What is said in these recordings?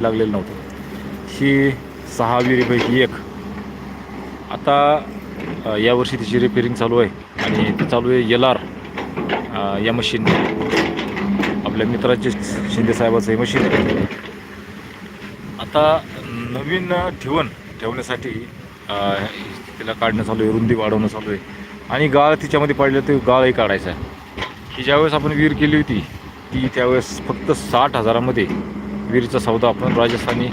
लागलेलं नव्हतं. ही सहा विहिरीपैकी एक. आता यावर्षी तिची रिपेरिंग चालू आहे आणि ती चालू आहे एल आर या मशीन आपल्या मित्राचे शिंदे साहेबाचं हे मशीन आहे. आता नवीन ठेवण ठेवण्यासाठी तिला काढणं चालू आहे रुंदी वाढवणं चालू आहे. आणि गाळ तिच्यामध्ये पडलं ते गाळही काढायचा आहे. की ज्यावेळेस आपण विहीर केली होती ती त्यावेळेस फक्त साठ हजारामध्ये विहिरीचा सौदा आपण राजस्थानी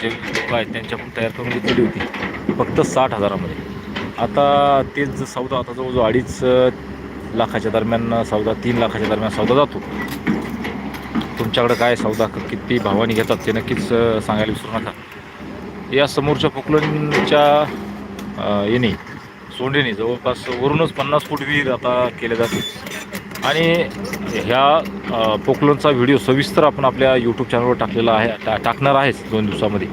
जे लोक आहेत त्यांच्याकडून तयार करून घेतलेली होती. फक्त साठ हजारामध्ये. आता तेच सौदा आता जवळजवळ अडीच लाखाच्या दरम्यान सौदा तीन लाखाच्या दरम्यान सौदा जातो. तुमच्याकडं काय सौदा किती भावाने घेतात ते नक्कीच सांगायला विसरू नका. या समोरच्या पोकलनच्या येणे सोंडेने जवळपास वरूनच पन्नास फूट विहीर आता केले जाते. आणि ह्या पोकलोनचा पोकलनचा व्हिडिओ सविस्तर आपण आपल्या यूट्यूब चॅनलवर टाकलेला आहे टा टाकणार आहेच दोन दिवसामध्ये.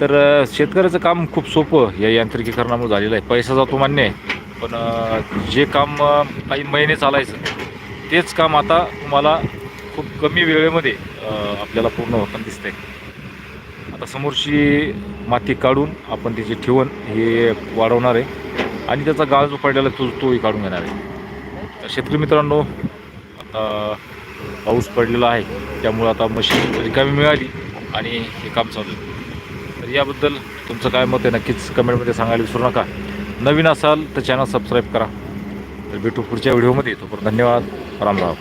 तर शेतकऱ्याचं काम खूप सोपं या यांत्रिकीकरणामुळे झालेलं आहे. पैसा जातो मान्य आहे पण जे काम काही महिने चालायचं तेच काम आता तुम्हाला खूप कमी वेळेमध्ये आपल्याला पूर्ण होताना दिसतंय. आता समोरची माती काढून आपण त्याची ठेवण हे वाढवणार आहे आणि त्याचा गाळ जो पडलेला तो तोही काढून घेणार आहे. शेतकरी मित्रांनो आता पाऊस पडलेला आहे. त्यामुळं आता मशीन रिकामी मिळाली आणि हे काम चालू आहे. तर याबद्दल तुमचं काय मत आहे नक्कीच कमेंटमध्ये सांगायला विसरू नका. नवीन असाल तर चॅनल सबस्क्राईब करा. तर भेटू पुढच्या व्हिडिओमध्ये. तोपर्यंत धन्यवाद. राम राम.